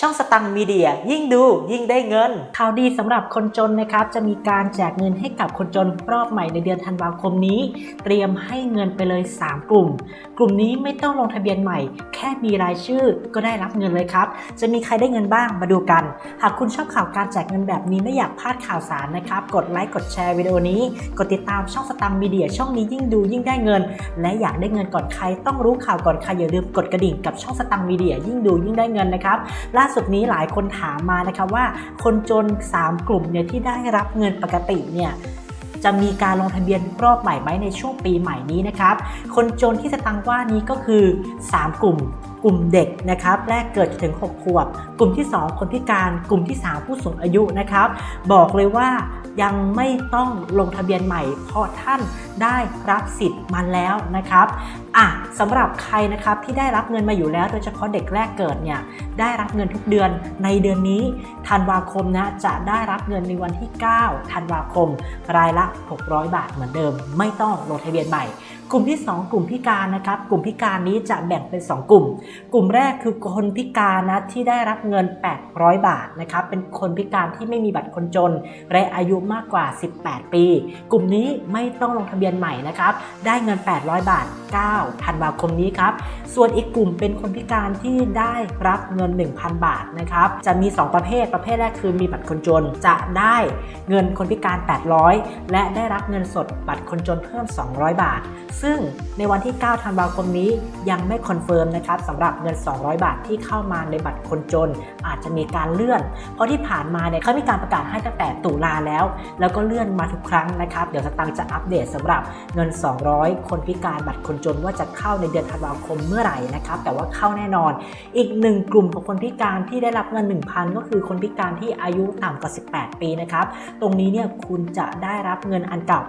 ช่องสตังมีเดีย ยิ่งดูยิ่งได้เงิน ข่าวดีสำหรับคนจนนะครับ จะมีการแจกเงินให้กับคนจนรอบใหม่ในเดือนธันวาคมนี้ เตรียมให้เงินไปเลย 3 กลุ่ม กลุ่มนี้ไม่ต้องลงทะเบียนใหม่ แค่มีรายชื่อก็ได้รับเงินเลยครับ จะมีใครได้เงินบ้างมาดูกัน หากคุณชอบข่าวการแจกเงินแบบนี้ไม่อยากพลาดข่าวสารนะครับ กดไลค์กดแชร์วิดีโอนี้ กดติดตามช่องสตังมีเดียช่องนี้ยิ่งดูยิ่งได้เงิน และอยากได้เงินก่อนใครต้องรู้ข่าวก่อนใครอย่าลืมกดกระดิ่งกับช่องสตังมีเดียยิ่งดูยิ่งได้เงินนะครับล่าสุดนี้หลายคนถามมานะครับว่า คนจน 3 กลุ่มเนี่ยที่ได้รับเงินปกติเนี่ยจะมีการลงทะเบียนรอบใหม่ไหมในช่วงปีใหม่นี้นะครับ คนจนที่จะตังว่านี้ก็คือ 3 กลุ่ม กลุ่มเด็กนะครับแรกเกิดถึง 6 ขวบ กลุ่มที่ 2 คนพิการ กลุ่มที่ 3 ผู้สูงอายุนะครับ บอกเลยว่ายังไม่ต้องลงทะเบียนใหม่ เพราะท่านได้รับสิทธิ์มาแล้วนะครับอะสำหรับใครนะครับที่ได้รับเงินมาอยู่แล้ว โดยเฉพาะเด็กแรกเกิดเนี่ยได้รับเงินทุกเดือนในเดือนนี้ธันวาคมนะจะได้รับเงินในวันที่ 9 ธันวาคม รายละ 600 บาทเหมือนเดิม ไม่ต้องลงทะเบียนใหม่ กลุ่มที่ 2 กลุ่มพิการนะครับ กลุ่มพิการนี้จะแบ่งเป็น 2 กลุ่มกลุ่มแรกคือคนพิการนะที่ได้รับเงิน 800 บาทนะครับเป็นคนพิการที่ไม่มีบัตรคนจน และอายุมากกว่า 18 ปี กลุ่มนี้ไม่ต้องลงทะเบียนใหม่นะครับได้เงิน 800 บาท 9ธันวาคมนี้ครับ ส่วนอีกกลุ่มเป็นคนพิการที่ได้รับเงิน 1,000 บาทนะครับ จะมี 2 ประเภท ประเภทแรกคือมีบัตรคนจน จะได้เงินคนพิการ 800 และได้รับเงินสดบัตรคนจนเพิ่ม 200 บาท ซึ่งในวันที่ 9 ธันวาคมนี้ยังไม่คอนเฟิร์มนะครับสำหรับเงิน 200 บาทที่เข้ามาในบัตรคนจน อาจจะมีการเลื่อน เพราะที่ผ่านมาเนี่ยเขามีการประกาศให้ตั้งแต่ตุลาแล้ว แล้วก็เลื่อนมาทุกครั้งนะครับ เดี๋ยวสตังค์จะอัปเดตสำหรับเงิน 200 คนพิการบัตรคนจนว่าจะเข้าในเดือนธันวาคมเมื่อไหร่นะครับแต่ว่าเข้าแน่นอน อีกหนึ่งกลุ่มของคนพิการที่ได้รับเงิน 1,000 ก็คือคนพิการที่อายุต่ำกว่า 18 ปีนะครับตรงนี้เนี่ยคุณจะได้รับเงินอันเก่า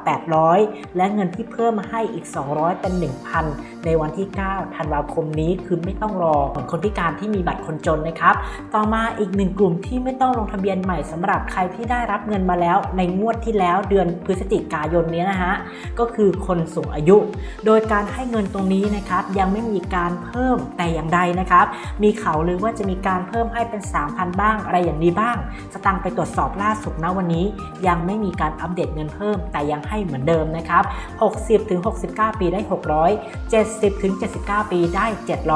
800 และเงินที่เพิ่มมาให้อีก 200 เป็น 1,000 ในวันที่ 9 ธันวาคมนี้คือไม่ต้องรอเหมือนคนพิการที่มีบัตรคนจนนะครับต่อมาอีกหนึ่งกลุ่มที่ไม่ต้องลงทะเบียนใหม่สำหรับใครที่ได้รับเงินมาแล้วในงวดที่แล้วเดือนพฤศจิกายนนี้นะฮะก็คือคนสูงอายุ โดยการให้เงินตรงนี้นะครับ ยังไม่มีการเพิ่มแต่อย่างใดนะครับ มีข่าวลือว่าจะมีการเพิ่มให้เป็น 3,000 บ้างอะไรอย่างนี้บ้าง สตังไปตรวจสอบล่าสุดนะวันนี้ ยังไม่มีการอัปเดตเงินเพิ่ม แต่ยังให้เหมือนเดิมนะครับ 60ถึง69 ปีได้ 600 70ถึง79 ปีได้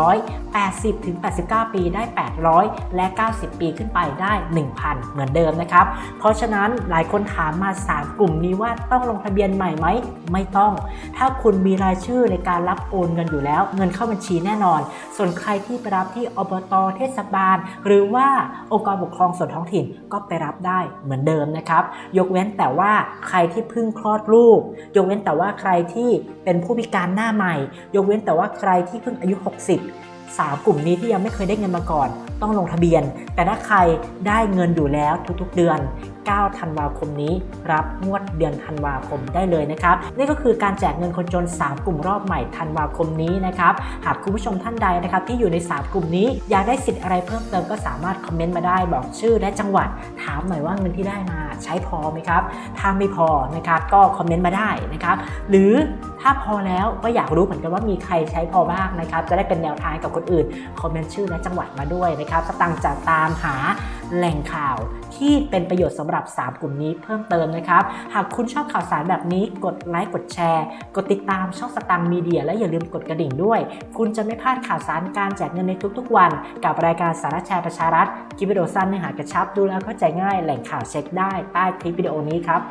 700 80ถึง89 ปีได้ 800 และ 90 ปีขึ้นไปได้ 1,000 เหมือนเดิมนะครับ เพราะฉะนั้นหลายคนถามมา 3 กลุ่มนี้ว่าต้องลงทะเบียนใหม่ไหมไม่ต้อง ถ้าคุณมีรายชื่อในการรับโอนเงินอยู่แล้ว เงินเข้าบัญชีแน่นอน ส่วนใครที่ไปรับที่อบตเทศบาล หรือว่าองค์กรปกครองส่วนท้องถิ่นก็ไปรับได้เหมือนเดิมนะครับ ยกเว้นแต่ว่าใครที่เพิ่งคลอดลูก ยกเว้นแต่ว่าใครที่เป็นผู้พิการหน้าใหม่ ยกเว้นแต่ว่าใครที่เพิ่งอายุ 60 สามกลุ่มนี้ที่ยังไม่เคยได้เงินมาก่อน ต้องลงทะเบียน แต่ถ้าใครได้เงินอยู่แล้วทุกๆเดือน 9 ธันวาคมนี้ รับงวดเดือนธันวาคมได้เลยนะครับ นี่ก็คือการแจกเงินคนจน 3 กลุ่มรอบใหม่ธันวาคมนี้นะครับ หากคุณผู้ชมท่านใดนะครับที่อยู่ใน 3 กลุ่มนี้อยากได้สิทธิ์อะไรเพิ่มเติมก็สามารถคอมเมนต์มาได้บอกชื่อและจังหวัด ถามหน่อยว่าเงินที่ได้มาใช้พอไหมครับ ถ้าไม่พอนะครับก็คอมเมนต์มาได้นะครับ หรือ ถ้าพอแล้วก็อยากรู้เหมือนกันว่ามีใครใช้พอบ้างนะครับ จะได้เป็นแนวทางกับคนอื่น คอมเมนต์ชื่อและจังหวัดมาด้วยนะครับสตังค์จะตามหาแหล่งข่าวที่เป็นประโยชน์สำหรับ 3 กลุ่มนี้เพิ่มเติมนะครับ หากคุณชอบข่าวสารแบบนี้กดไลค์กดแชร์ กดติดตามช่องสตังค์มีเดีย และอย่าลืมกดกระดิ่งด้วย คุณจะไม่พลาดข่าวสารการแจกเงินในทุกๆ วัน กับรายการสาระแชร์ประชารัฐคลิปวิดีโอสั้นเนื้อหากระชับดูแล้วเข้าใจง่ายแหล่งข่าวเช็คได้ใต้คลิปวิดีโอนี้ครับ